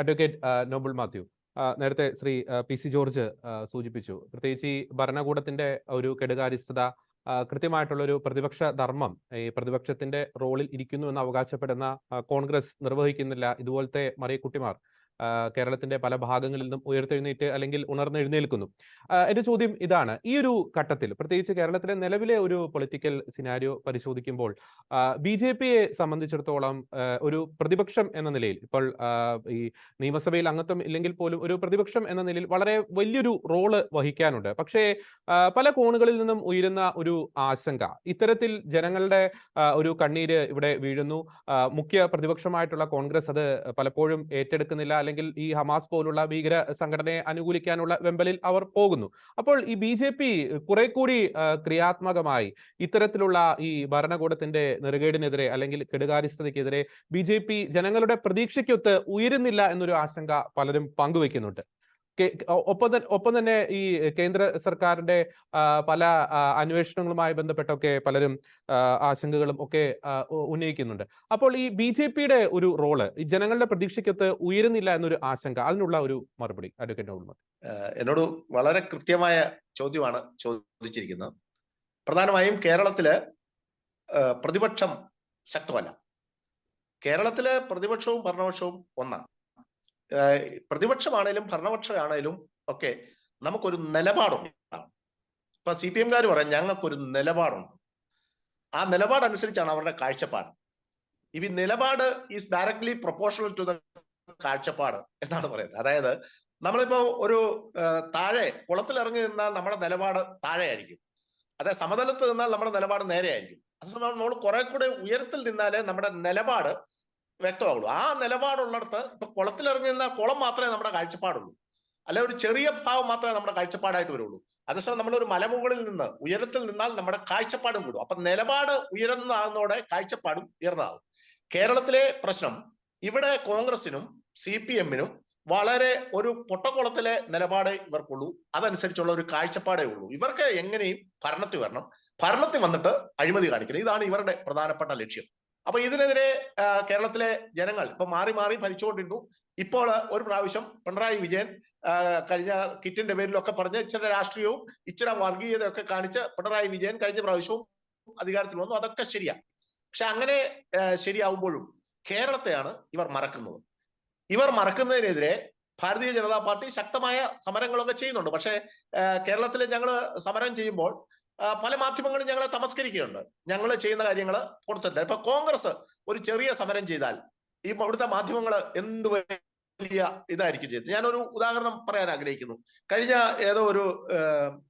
Advocate Noble Mathew. നേരത്തെ Shri P C George സൂചിപ്പിച്ചു. പ്രത്യേകിച്ച് ഈ ഭരണകൂടത്തിന്റെ ഒരു കെടുകാര്യസ്ഥത കൃത്യമായിട്ടുള്ള ഒരു പ്രതിപക്ഷ ധർമ്മം ഈ പ്രതിപക്ഷത്തിന്റെ റോളിൽ ഇരിക്കുന്നു എന്ന് അവകാശപ്പെടുന്ന കോൺഗ്രസ് നിർവഹിക്കുന്നില്ല ഇതുപോലത്തെ മറിയക്കുട്ടിമാർ. കേരളത്തിന്റെ പല ഭാഗങ്ങളിൽ നിന്നും ഉയർത്തെഴുന്നേറ്റ് അല്ലെങ്കിൽ ഉണർന്നെഴുന്നേൽക്കുന്നു. എന്റെ ചോദ്യം ഇതാണ്. ഈ ഒരു ഘട്ടത്തിൽ പ്രത്യേകിച്ച് കേരളത്തിലെ നിലവിലെ ഒരു പൊളിറ്റിക്കൽ സിനാരിയോ പരിശോധിക്കുമ്പോൾ ബി ജെ പിയെ സംബന്ധിച്ചിടത്തോളം ഒരു പ്രതിപക്ഷം എന്ന നിലയിൽ ഇപ്പോൾ ഈ നിയമസഭയിൽ അംഗത്വം ഇല്ലെങ്കിൽ പോലും ഒരു പ്രതിപക്ഷം എന്ന നിലയിൽ വളരെ വലിയൊരു റോൾ വഹിക്കാനുണ്ട്. പക്ഷേ പല കോണുകളിൽ നിന്നും ഉയരുന്ന ഒരു ആശങ്ക ഇത്തരത്തിൽ ജനങ്ങളുടെ ഒരു കണ്ണീര് ഇവിടെ വീഴുന്നു. മുഖ്യ പ്രതിപക്ഷമായിട്ടുള്ള കോൺഗ്രസ് അത് പലപ്പോഴും ഏറ്റെടുക്കുന്നില്ല അല്ലെങ്കിൽ ഈ ഹമാസ് പോലുള്ള ഭീകര സംഘടനയെ അനുകൂലിക്കാനുള്ള വെമ്പലിൽ അവർ പോകുന്നു. അപ്പോൾ ഈ ബി ജെ പി കുറെ കൂടി ക്രിയാത്മകമായി ഇത്തരത്തിലുള്ള ഈ ഭരണകൂടത്തിന്റെ നെറുകേടിനെതിരെ അല്ലെങ്കിൽ കെടുകാര്യസ്ഥതയ്ക്കെതിരെ ബി ജനങ്ങളുടെ പ്രതീക്ഷയ്ക്കൊത്ത് ഉയരുന്നില്ല എന്നൊരു ആശങ്ക പലരും പങ്കുവെക്കുന്നുണ്ട്. ഒപ്പം തന്നെ ഒപ്പം തന്നെ ഈ കേന്ദ്ര സർക്കാരിന്റെ പല അന്വേഷണങ്ങളുമായി ബന്ധപ്പെട്ടൊക്കെ പലരും ആശങ്കകളും ഒക്കെ ഉന്നയിക്കുന്നുണ്ട്. അപ്പോൾ ഈ ബി ജെ പിയുടെ ഒരു റോൾ ഈ ജനങ്ങളുടെ പ്രതീക്ഷയ്ക്കത്ത് ഉയരുന്നില്ല എന്നൊരു ആശങ്ക അതിനുള്ള ഒരു മറുപടി അഡ്വക്കേറ്റ് മാത്യു. എന്നോട് വളരെ കൃത്യമായ ചോദ്യമാണ് ചോദിച്ചിരിക്കുന്നത്. പ്രധാനമായും കേരളത്തിൽ പ്രതിപക്ഷം ശക്തമല്ല. കേരളത്തിലെ പ്രതിപക്ഷവും ഭരണപക്ഷവും ഒന്നാണ്. പ്രതിപക്ഷമാണേലും ഭരണപക്ഷമാണേലും ഒക്കെ നമുക്കൊരു നിലപാടുണ്ട് ഇപ്പൊ സി പി എംകാർ പറയാം ഞങ്ങൾക്കൊരു നിലപാടുണ്ട്. ആ നിലപാടനുസരിച്ചാണ് അവരുടെ കാഴ്ചപ്പാട്. ഈ നിലപാട് is directly proportional to the കാഴ്ചപ്പാട് എന്നാണ് പറയുന്നത്. അതായത് നമ്മളിപ്പോ ഒരു താഴെ കുളത്തിൽ ഇറങ്ങി നിന്നാൽ നമ്മുടെ നിലപാട് താഴെയായിരിക്കും. അതെ സമതലത്ത് നിന്നാൽ നമ്മുടെ നിലപാട് നേരെയായിരിക്കും. അതേസമയം നമ്മൾ കുറെ കൂടെ ഉയരത്തിൽ നിന്നാലേ നമ്മുടെ നിലപാട് വ്യക്തമാവുള്ളൂ. ആ നിലപാടുള്ളിടത്ത് ഇപ്പൊ കുളത്തിലിറങ്ങി നിന്നാൽ കുളം മാത്രമേ നമ്മുടെ കാഴ്ചപ്പാടുള്ളൂ. അല്ലെ ഒരു ചെറിയ ഭാവം മാത്രമേ നമ്മുടെ കാഴ്ചപ്പാടായിട്ട് വരുള്ളൂ. അതേസമയം നമ്മൾ ഒരു മലമുകളിൽ നിന്ന് ഉയരത്തിൽ നിന്നാൽ നമ്മുടെ കാഴ്ചപ്പാടും കൂടും. അപ്പൊ നിലപാട് ഉയർന്നതാകുന്നതോടെ കാഴ്ചപ്പാടും ഉയർന്നതാകും. കേരളത്തിലെ പ്രശ്നം ഇവിടെ കോൺഗ്രസിനും സി പി എമ്മിനും വളരെ ഒരു പൊട്ടക്കുളത്തിലെ നിലപാടേ ഇവർക്കുള്ളൂ. അതനുസരിച്ചുള്ള ഒരു കാഴ്ചപ്പാടേ ഉള്ളൂ. ഇവർക്ക് എങ്ങനെയും ഭരണത്തിൽ വരണം. ഭരണത്തിൽ വന്നിട്ട് അഴിമതി കാണിക്കണം. ഇതാണ് ഇവരുടെ പ്രധാനപ്പെട്ട ലക്ഷ്യം. അപ്പൊ ഇതിനെതിരെ കേരളത്തിലെ ജനങ്ങൾ ഇപ്പൊ മാറി മാറി ഭരിച്ചുകൊണ്ടിരുന്നു. ഇപ്പോൾ ഒരു പ്രാവശ്യം പിണറായി വിജയൻ കഴിഞ്ഞ കിറ്റിന്റെ പേരിലൊക്കെ പറഞ്ഞ് ഇച്ചിരി രാഷ്ട്രീയവും ഇച്ചിരി വർഗീയതയൊക്കെ കാണിച്ച് പിണറായി വിജയൻ കഴിഞ്ഞ പ്രാവശ്യവും അധികാരത്തിൽ വന്നു. അതൊക്കെ ശരിയാ. പക്ഷെ അങ്ങനെ ശരിയാവുമ്പോഴും കേരളത്തെയാണ് ഇവർ മറക്കുന്നത്. ഇവർ മറക്കുന്നതിനെതിരെ ഭാരതീയ ജനതാ പാർട്ടി ശക്തമായ സമരങ്ങളൊക്കെ ചെയ്യുന്നുണ്ട്. പക്ഷേ കേരളത്തിൽ ഞങ്ങൾ സമരം ചെയ്യുമ്പോൾ പല മാധ്യമങ്ങളും ഞങ്ങളെ തമസ്കരിക്കുന്നുണ്ട്. ഞങ്ങൾ ചെയ്യുന്ന കാര്യങ്ങൾ കൊടുത്തിട്ടില്ല. ഇപ്പൊ കോൺഗ്രസ് ഒരു ചെറിയ സമരം ചെയ്താൽ ഈ ഇവിടുത്തെ മാധ്യമങ്ങൾ എന്ത് വലിയ ഇതായിരിക്കും ചെയ്തത്? ഞാനൊരു ഉദാഹരണം പറയാൻ ആഗ്രഹിക്കുന്നു. കഴിഞ്ഞ ഏതോ ഒരു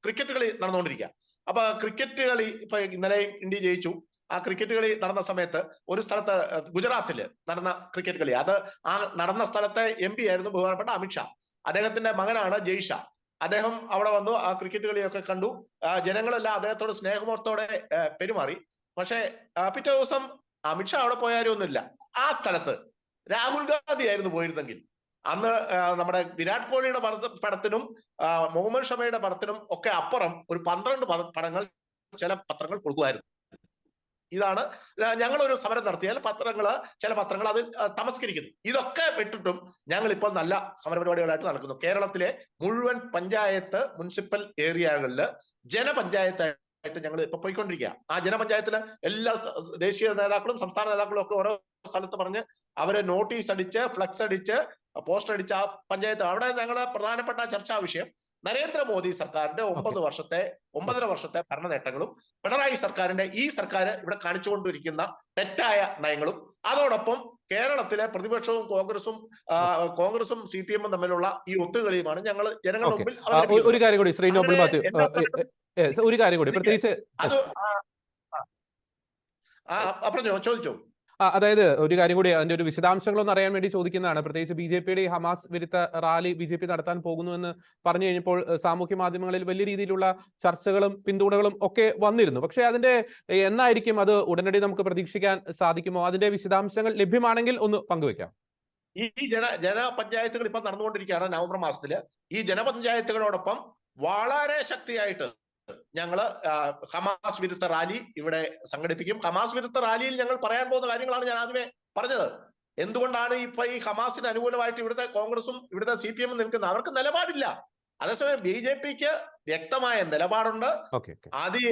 ക്രിക്കറ്റ് കളി നടന്നുകൊണ്ടിരിക്കുക. അപ്പൊ ക്രിക്കറ്റ് കളി ഇപ്പൊ ഇന്നലെ ഇന്ത്യ ജയിച്ചു. ആ ക്രിക്കറ്റ് കളി നടന്ന സമയത്ത് ഒരു സ്ഥലത്ത് ഗുജറാത്തിൽ നടന്ന ക്രിക്കറ്റ് കളി. അത് ആ നടന്ന സ്ഥലത്തെ എം പി ആയിരുന്നു ബഹുമാനപ്പെട്ട അമിത്ഷാ. അദ്ദേഹത്തിന്റെ മകനാണ് ജയ്ഷ. അദ്ദേഹം അവിടെ വന്നു ആ ക്രിക്കറ്റ് കളിയൊക്കെ കണ്ടു. ജനങ്ങളെല്ലാം അദ്ദേഹത്തോട് സ്നേഹമോർത്തോടെ പെരുമാറി. പക്ഷേ പിറ്റേ ദിവസം അമിത്ഷാ അവിടെ പോയാരൊന്നുമില്ല ആ സ്ഥലത്ത് രാഹുൽ ഗാന്ധി ആയിരുന്നു പോയിരുന്നെങ്കിൽ. അന്ന് നമ്മുടെ വിരാട് കോഹ്ലിയുടെ പട- പടത്തിനും മുഹമ്മദ് ഷമയുടെ പടത്തിനും ഒക്കെ അപ്പുറം ഒരു പന്ത്രണ്ട് പടങ്ങൾ ചില പത്രങ്ങൾ കൊടുക്കുമായിരുന്നു. ഇതാണ്. ഞങ്ങൾ ഒരു സമരം നടത്തിയാൽ പത്രങ്ങൾ ചില പത്രങ്ങൾ അത് തമസ്കരിക്കുന്നു. ഇതൊക്കെ വിട്ടിട്ടും ഞങ്ങൾ ഇപ്പോൾ നല്ല സമരപരിപാടികളായിട്ട് നടക്കുന്നു. കേരളത്തിലെ മുഴുവൻ പഞ്ചായത്ത് മുനിസിപ്പൽ ഏരിയകളിൽ ജനപഞ്ചായത്തായിട്ട് ഞങ്ങൾ ഇപ്പൊ പോയിക്കൊണ്ടിരിക്കുക ആ ജനപഞ്ചായത്തിലെ എല്ലാ ദേശീയ നേതാക്കളും സംസ്ഥാന നേതാക്കളും ഒക്കെ ഓരോ സ്ഥലത്ത് പറഞ്ഞ് അവരെ നോട്ടീസ് അടിച്ച് ഫ്ലക്സ് അടിച്ച് പോസ്റ്റർ അടിച്ച് ആ പഞ്ചായത്ത്. അവിടെ ഞങ്ങളുടെ പ്രധാനപ്പെട്ട ചർച്ചാ വിഷയം നരേന്ദ്രമോദി സർക്കാരിന്റെ ഒമ്പത് വർഷത്തെ ഒമ്പതര വർഷത്തെ ഭരണ നേട്ടങ്ങളും പിണറായി സർക്കാരിന്റെ ഈ സർക്കാർ ഇവിടെ കാണിച്ചുകൊണ്ടിരിക്കുന്ന തെറ്റായ നയങ്ങളും അതോടൊപ്പം കേരളത്തിലെ പ്രതിപക്ഷവും കോൺഗ്രസും കോൺഗ്രസും സി പി എമ്മും തമ്മിലുള്ള ഈ ഒത്തുകളിയുമാണ് ഞങ്ങൾ ജനങ്ങളുടെ മുമ്പിൽ ഒരു കാര്യം കൂടി ശ്രീ നോബിൾ മാത്യു. ഒരു കാര്യം കൂടി പ്രത്യേകിച്ച് അത് ആ, പറഞ്ഞോ ചോദിച്ചോ. അതായത് ഒരു കാര്യം കൂടി അതിന്റെ ഒരു വിശദാംശങ്ങളൊന്നും അറിയാൻ വേണ്ടി ചോദിക്കുന്നതാണ്. പ്രത്യേകിച്ച് ബി ജെ പിയുടെ ഹമാസ് വിരുദ്ധ റാലി ബി ജെ പി നടത്താൻ പോകുന്നുവെന്ന് പറഞ്ഞു കഴിഞ്ഞപ്പോൾ സാമൂഹ്യ മാധ്യമങ്ങളിൽ വലിയ രീതിയിലുള്ള ചർച്ചകളും പിന്തുണകളും ഒക്കെ വന്നിരുന്നു. പക്ഷെ അതിന്റെ എന്നായിരിക്കും അത് ഉടനടി നമുക്ക് പ്രതീക്ഷിക്കാൻ സാധിക്കുമോ? അതിന്റെ വിശദാംശങ്ങൾ ലഭ്യമാണെങ്കിൽ ഒന്ന് പങ്കുവെക്കാം. ഈ ജന ജനപഞ്ചായത്തുകൾ ഇപ്പൊ നടന്നുകൊണ്ടിരിക്കുകയാണ് നവംബർ മാസത്തിൽ. ഈ ജനപഞ്ചായത്തുകളോടൊപ്പം വളരെ ശക്തിയായിട്ട് ഞങ്ങൾ ആ, ഹമാസ് വിരുദ്ധ റാലി ഇവിടെ സംഘടിപ്പിക്കും. ഹമാസ് വിരുദ്ധ റാലിയിൽ ഞങ്ങൾ പറയാൻ പോകുന്ന കാര്യങ്ങളാണ് ഞാൻ ആദ്യമേ പറഞ്ഞത്. എന്തുകൊണ്ടാണ് ഇപ്പൊ ഈ ഹമാസിന് അനുകൂലമായിട്ട് ഇവിടുത്തെ കോൺഗ്രസും ഇവിടുത്തെ സി പി എമ്മും നിൽക്കുന്നത്? അവർക്ക് നിലപാടില്ല. അതേസമയം ബി ജെ പിക്ക് വ്യക്തമായ നിലപാടുണ്ട്. അതി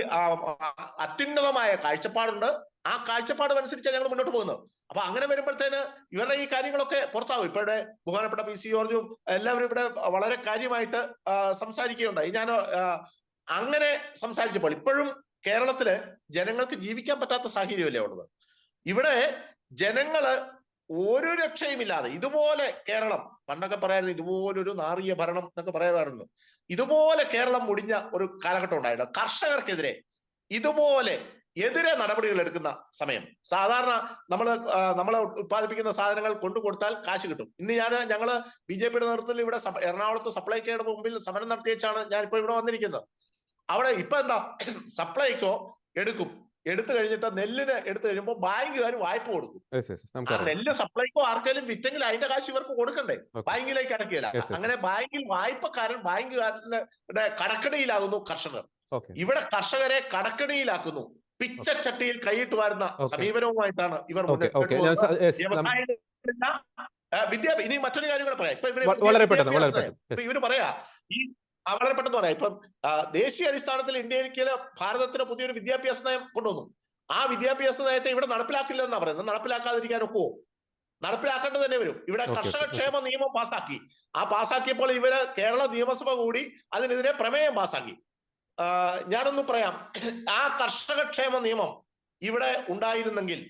അത്യുന്നതമായ കാഴ്ചപ്പാടുണ്ട്. ആ കാഴ്ചപ്പാട് അനുസരിച്ചാണ് ഞങ്ങൾ മുന്നോട്ട് പോകുന്നത്. അപ്പൊ അങ്ങനെ വരുമ്പോഴത്തേന് ഇവരുടെ ഈ കാര്യങ്ങളൊക്കെ പുറത്താവും ഇപ്പോഴെ ബഹുമാനപ്പെട്ട പി സി ജോർജും എല്ലാവരും ഇവിടെ വളരെ കാര്യമായിട്ട് സംസാരിക്കുകയുണ്ടായി. ഞാൻ അങ്ങനെ സംസാരിച്ചപ്പോൾ ഇപ്പോഴും കേരളത്തിൽ ജനങ്ങൾക്ക് ജീവിക്കാൻ പറ്റാത്ത സാഹചര്യമല്ലേ ഉള്ളത്? ഇവിടെ ജനങ്ങൾ ഒരു രക്ഷയുമില്ലാതെ ഇതുപോലെ കേരളം പണ്ടൊക്കെ പറയായിരുന്നു ഇതുപോലൊരു നാറിയ ഭരണം എന്നൊക്കെ പറയുമായിരുന്നു ഇതുപോലെ കേരളം മുടിഞ്ഞ ഒരു കാലഘട്ടം ഉണ്ടായിരുന്നു കർഷകർക്കെതിരെ ഇതുപോലെ എതിരെ നടപടികൾ എടുക്കുന്ന സമയം. സാധാരണ നമ്മൾ നമ്മൾ ഉത്പാദിപ്പിക്കുന്ന സാധനങ്ങൾ കൊണ്ടു കൊടുത്താൽ കാശ് കിട്ടും. ഇന്ന് ഞാൻ ഞങ്ങൾ ബി ജെ പിയുടെ നേതൃത്വത്തിൽ ഇവിടെ എറണാകുളത്ത് സപ്ലൈക്കോയുടെ മുമ്പിൽ സമരം നടത്തിയച്ചാണ് ഞാൻ ഇപ്പോൾ ഇവിടെ വന്നിരിക്കുന്നത്. അവിടെ ഇപ്പൊ എന്താ? സപ്ലൈക്കോ എടുക്കും. എടുത്തു കഴിഞ്ഞിട്ട് നെല്ലിന് എടുത്തു കഴിയുമ്പോൾ ബാങ്കുകാർ വായ്പ കൊടുക്കും. ആ നെല്ല് സപ്ലൈക്കോ ആർക്കെങ്കിലും വിറ്റെങ്കിൽ അതിന്റെ കാശ് ഇവർക്ക് കൊടുക്കണ്ടേ. ബാങ്കിലേക്ക് അടക്കില്ല. അങ്ങനെ ബാങ്കിൽ വായ്പക്കാരൻ ബാങ്കുകാരന്റെ കടക്കടിയിലാകുന്നു കർഷകർ. ഇവിടെ കർഷകരെ കടക്കടിയിലാക്കുന്നു. പിച്ചച്ചട്ടിയിൽ കൈയിട്ട് വരുന്ന. സമീപനവുമായിട്ടാണ് ഇവർ മുന്നോട്ട് ഓക്കെ ഞാൻ പോകുന്നത്. സ- yes, നം- വ്യവസായത്തിലില്ല, ആ, വിദ്യാ ഇനി മറ്റൊരു കാര്യം കൂടെ പറയാം. ഇപ്പൊ ഇവർ പറയാ ഈ വളരെ പെട്ടെന്ന് പറയാം. ഇപ്പം ദേശീയ അടിസ്ഥാനത്തിൽ ഇന്ത്യയിലേക്ക് ഭാരതത്തിന് പുതിയൊരു വിദ്യാഭ്യാസ നയം കൊണ്ടുവന്നു. ആ വിദ്യാഭ്യാസ നയത്തെ ഇവിടെ നടപ്പിലാക്കില്ലെന്നാ പറയുന്നത്. നടപ്പിലാക്കാതിരിക്കാൻ ഒക്കുവോ നടപ്പിലാക്കേണ്ടത് തന്നെ വരും. ഇവിടെ Okay, കർഷക okay. ക്ഷേമ നിയമം പാസാക്കി. ആ പാസാക്കിയപ്പോൾ ഇവർ കേരള നിയമസഭ കൂടി അതിനെതിരെ പ്രമേയം പാസാക്കി. ഞാനൊന്ന് പറയാം. ആ കർഷകക്ഷേമ നിയമം ഇവിടെ ഉണ്ടായിരുന്നെങ്കിൽ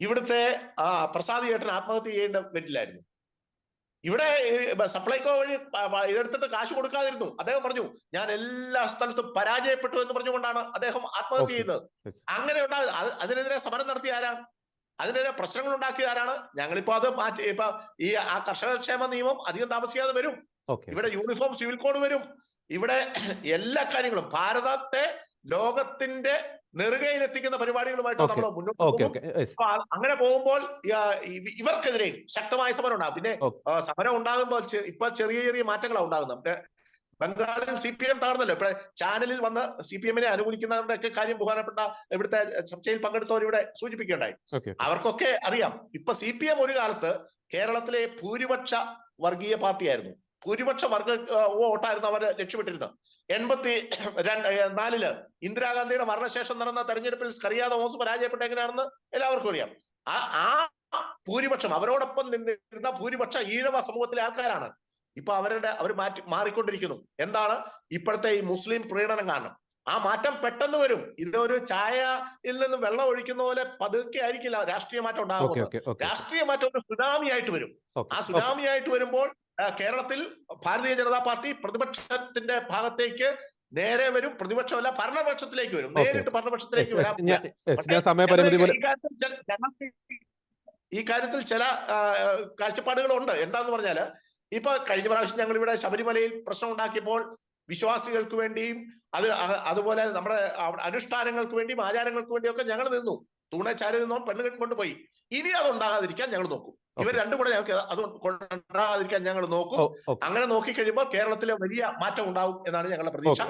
ഇവിടുത്തെ ആ പ്രസാദ് ചേട്ടൻ ആത്മഹത്യ ചെയ്യേണ്ട വരില്ലായിരുന്നു. ഇവിടെ സപ്ലൈകോ വഴി ഇതെടുത്തിട്ട് കാശ് കൊടുക്കാതിരുന്നു. അദ്ദേഹം പറഞ്ഞു ഞാൻ എല്ലാ സ്ഥലത്തും പരാജയപ്പെട്ടു എന്ന് പറഞ്ഞുകൊണ്ടാണ് അദ്ദേഹം ആത്മഹത്യ ചെയ്യുന്നത്. അങ്ങനെ ഉണ്ടാകും അതിനെതിരെ സമരം നടത്തിയ ആരാണ്? അതിനെതിരെ പ്രശ്നങ്ങൾ ഉണ്ടാക്കിയ ആരാണ്? ഞങ്ങളിപ്പോ അത് മാറ്റി ഇപ്പൊ ഈ ആ കർഷകക്ഷേമ നിയമം അധികം താമസിക്കാതെ വരും. ഇവിടെ യൂണിഫോം സിവിൽ കോഡ് വരും. ഇവിടെ എല്ലാ കാര്യങ്ങളും ഭാരതത്തെ ലോകത്തിന്റെ നെറുകയിലെത്തിക്കുന്ന പരിപാടികളുമായിട്ട് നമ്മൾ മുന്നോട്ട് പോകും. അങ്ങനെ പോകുമ്പോൾ ഇവർക്കെതിരെ ശക്തമായ സമരം ഉണ്ടാകും പിന്നെ സമരം ഉണ്ടാകുമ്പോൾ ഇപ്പൊ ചെറിയ ചെറിയ മാറ്റങ്ങളാണ് ഉണ്ടാകുന്നത്. ബംഗാളിൽ സി പി എം തകർന്നല്ലോ. ഇപ്പൊ ചാനലിൽ വന്ന് സി പി എമ്മിനെ അനുകൂലിക്കുന്നവരുടെ ഒക്കെ കാര്യം ബഹുമാനപ്പെട്ട ഇവിടുത്തെ ചർച്ചയിൽ പങ്കെടുത്തവർ ഇവിടെ സൂചിപ്പിക്കുകയുണ്ടായി. അവർക്കൊക്കെ അറിയാം. ഇപ്പൊ സി പി എം ഒരു കാലത്ത് കേരളത്തിലെ ഭൂരിപക്ഷ വർഗീയ പാർട്ടിയായിരുന്നു. ഭൂരിപക്ഷ വർഗ വോട്ടായിരുന്നു അവർ ലക്ഷ്യമിട്ടിരുന്നത്. എൺപത്തി രണ്ട് നാലിൽ ഇന്ദിരാഗാന്ധിയുടെ മരണശേഷം നടന്ന തെരഞ്ഞെടുപ്പിൽ സ്കറിയ തോമസ് പരാജയപ്പെട്ട എങ്ങനെയാണെന്ന് എല്ലാവർക്കും അറിയാം. ആ ആ ഭൂരിപക്ഷം അവരോടൊപ്പം നിന്നിരുന്ന ഭൂരിപക്ഷ ഈഴവ സമൂഹത്തിലെ ആൾക്കാരാണ്. ഇപ്പൊ അവരുടെ അവർ മാറ്റി മാറിക്കൊണ്ടിരിക്കുന്നു. എന്താണ്? ഇപ്പോഴത്തെ ഈ മുസ്ലിം പ്രീണനം കാരണം. ആ മാറ്റം പെട്ടെന്ന് വരും. ഇതൊരു ചായയിൽ നിന്ന് വെള്ളം ഒഴിക്കുന്ന പോലെ പതുക്കെ ആയിരിക്കില്ല രാഷ്ട്രീയ മാറ്റം ഉണ്ടാകുന്നത് രാഷ്ട്രീയ മാറ്റം ഒരു സുനാമി ആയിട്ട് വരും ആ സുനാമി ആയിട്ട് വരുമ്പോൾ കേരളത്തിൽ ഭാരതീയ ജനതാ പാർട്ടി പ്രതിപക്ഷത്തിന്റെ ഭാഗത്തേക്ക് നേരെ വരും പ്രതിപക്ഷമല്ല ഭരണപക്ഷത്തിലേക്ക് വരും. നേരിട്ട് ഭരണപക്ഷത്തിലേക്ക് പോലെ ഈ കാര്യത്തിൽ ചില- കാഴ്ചപ്പാടുകളുണ്ട്. എന്താന്ന് പറഞ്ഞാൽ ഇപ്പൊ കഴിഞ്ഞ പ്രാവശ്യം ഞങ്ങൾ ഇവിടെ ശബരിമലയിൽ പ്രശ്നം ഉണ്ടാക്കിയപ്പോൾ വിശ്വാസികൾക്ക് വേണ്ടിയും അത് അതുപോലെ നമ്മുടെ അനുഷ്ഠാനങ്ങൾക്ക് വേണ്ടിയും ആചാരങ്ങൾക്ക് വേണ്ടിയും ഒക്കെ ഞങ്ങൾ നിന്നു. തൂണെ ചാരി നിന്നോ പെണ്ണ് കൊണ്ടുപോയി. ഇനി അത് ഉണ്ടാകാതിരിക്കാൻ ഞങ്ങൾ നോക്കും. ഇവർ. രണ്ടും കൂടെ ഞങ്ങൾക്ക് അത് കൊണ്ടാകാതിരിക്കാൻ ഞങ്ങൾ നോക്കും. അങ്ങനെ നോക്കി അങ്ങനെ നോക്കിക്കഴിയുമ്പോൾ കേരളത്തിലെ വലിയ മാറ്റം ഉണ്ടാവും എന്നാണ് ഞങ്ങളുടെ പ്രതീക്ഷ.